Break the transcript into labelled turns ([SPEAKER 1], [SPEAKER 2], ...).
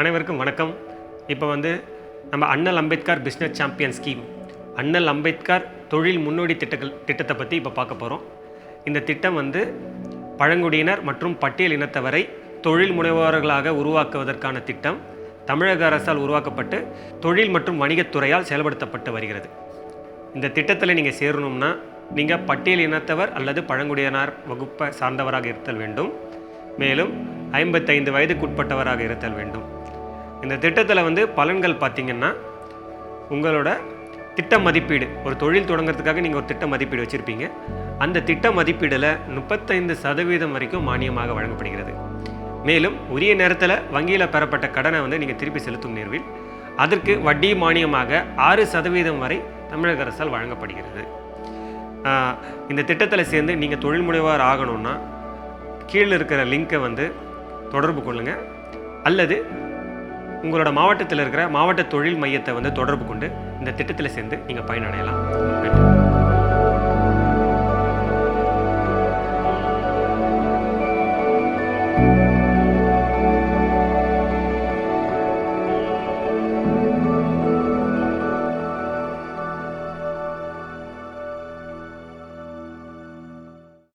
[SPEAKER 1] அனைவருக்கும் வணக்கம். இப்போ வந்து நம்ம அண்ணல் அம்பேத்கர் பிஸ்னஸ் சாம்பியன் ஸ்கீம் அண்ணல் அம்பேத்கர் தொழில் முன்னோடி திட்டங்கள் திட்டத்தை பற்றி இப்போ பார்க்க போகிறோம் இந்த திட்டம் வந்து பழங்குடியினர் மற்றும் பட்டியல் இனத்தவரை தொழில் முனைவோர்களாக உருவாக்குவதற்கான திட்டம். தமிழக அரசால் உருவாக்கப்பட்டு தொழில் மற்றும் வணிகத்துறையால் செயல்படுத்தப்பட்டு வருகிறது. இந்த திட்டத்தில் நீங்கள் சேரணும்னா நீங்கள் பட்டியல் இனத்தவர் அல்லது பழங்குடியினர் வகுப்பை சார்ந்தவராக இருத்தல் வேண்டும். மேலும் ஐம்பத்தைந்து வயதுக்குட்பட்டவராக இருத்தல் வேண்டும். இந்த திட்டத்தில் வந்து பலன்கள் பார்த்தீங்கன்னா உங்களோட திட்ட மதிப்பீடு ஒரு தொழில் தொடங்குறதுக்காக நீங்கள் ஒரு திட்ட மதிப்பீடு வச்சுருப்பீங்க. அந்த திட்ட மதிப்பீடில் முப்பத்தைந்து சதவீதம் வரைக்கும் மானியமாக வழங்கப்படுகிறது. மேலும் உரிய நேரத்தில் வங்கியில் பெறப்பட்ட கடனை வந்து நீங்கள் திருப்பி செலுத்தும் நேர்வில் அதற்கு வட்டி மானியமாக ஆறு சதவீதம் வரை தமிழக அரசால் வழங்கப்படுகிறது. இந்த திட்டத்தில் சேர்ந்து நீங்கள் தொழில் முனைவார் ஆகணும்னா கீழே இருக்கிற லிங்கை வந்து தொடர்பு கொள்ளுங்கள் அல்லது உங்களோட மாவட்டத்தில் இருக்கிற மாவட்ட தொழில் மையத்தை வந்து தொடர்பு கொண்டு இந்த திட்டத்தில் சேர்ந்து நீங்கள் பயனடையலாம். நன்றி.